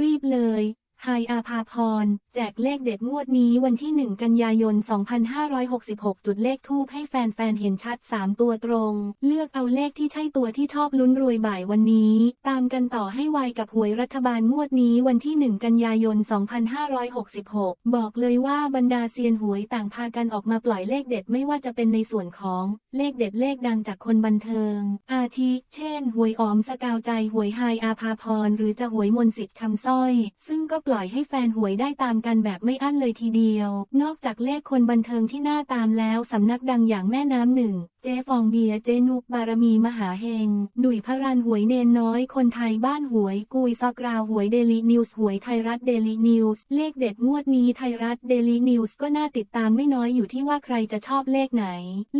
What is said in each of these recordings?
รีบเลย ไฮอาภาพร แจกเลขเด็ดงวดนี้วันที่ 1 กันยายน 2566 จุดเลขทูปให้แฟนๆ เห็นชัด 3 ตัวตรง เลือกเอาเลขที่ใช่ตัวที่ชอบลุ้นรวยบ่ายวันนี้ ตามกันต่อให้ไวกับหวยรัฐบาลงวดนี้วันที่ 1 กันยายน 2566 บอกเลยว่าบรรดาเซียนหวยต่างพากันออกมาปล่อยเลขเด็ดไม่ว่าจะเป็นในส่วนของเลขเด็ดเลขดังจากคนบันเทิง อาทิ เช่น หวยออมสกาวใจหวยไฮอาภาพรหรือจะหวยมนต์สิทธิ์คำสร้อย ซึ่งก็ปล่อย่อยให้แฟนหวยได้ตามกันแบบไม่อั้นเลยทีเดียว นอกจากเลขคนบันเทิงที่น่าตามแล้วสำนักดังอย่างแม่น้ำหนึ่ง เจฟองเบียเจนุกบารมีมหาเฮงหนุ่ยพระรันหวยเนนน้อย คนไทยบ้านหวยกุยซอกราวหวยเดลินิวส์หวยไทยรัฐเดลินิวส์เลขเด็ดงวดนี้ไทยรัฐเดลินิวส์ก็น่าติดตามไม่น้อยอยู่ที่ว่าใครจะชอบเลขไหน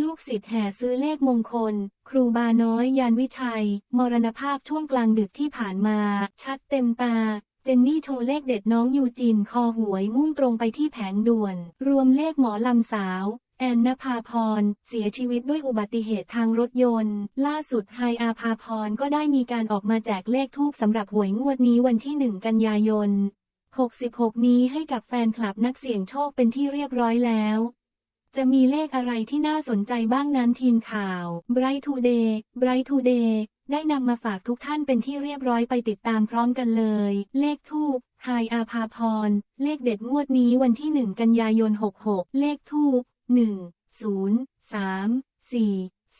ลูกศิษย์แห่ซื้อเลขมงคล ครูบาน้อยยานวิชัย มรณภาพช่วงกลางดึกที่ผ่านมา ชัดเต็มตา จนนี่โชว์เลขเด็ดน้องยูจินคอหวยมุ่งตรงไปที่แผงด่วน รวมเลขหมอลำสาว แอนนภาพร เสียชีวิตด้วยอุบัติเหตุทางรถยนต์ ล่าสุดไฮอาภาพรก็ได้มีการออกมาแจกเลขทูบสำหรับหวยงวดนี้วันที่ 1 กันยายน 66 นี้ให้กับแฟนคลับนักเสี่ยงโชคเป็นที่เรียบร้อยแล้วจะมีเลขอะไรที่น่าสนใจบ้างนั้นทีมข่าว Bright Today Bright Today ได้นำมาฝากทุกท่านเป็นที่เรียบร้อยไปติดตามพร้อมกันเลย เลขทูบไายอาภาพร เลขเด็ดงวดนี้วันที่ 1 กันยายน 66 เลขทูบ1 0 3 4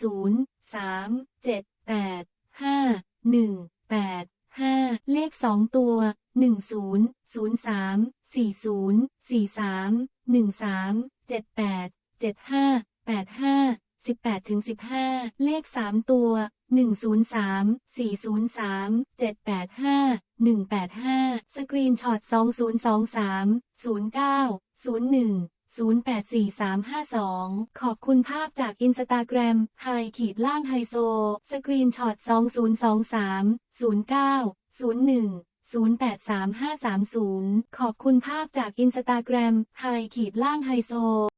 0 3 7 8 5 1 8 5 เลข 2 ตัว 1 0 0 3 4 0 4 3 1 3 7 8 7 5 8 5 18-15 เลข 3 ตัว 103 403 785 185 สกรีนช็อต 2023 09 01 084352 ขอบคุณภาพจากอินสตาแกรมไฮขีดล่างไฮโซ สกรีนช็อต 2023 09 01 083530 ขอบคุณภาพจากอินสตาแกรมไฮขีดล่างไฮโซ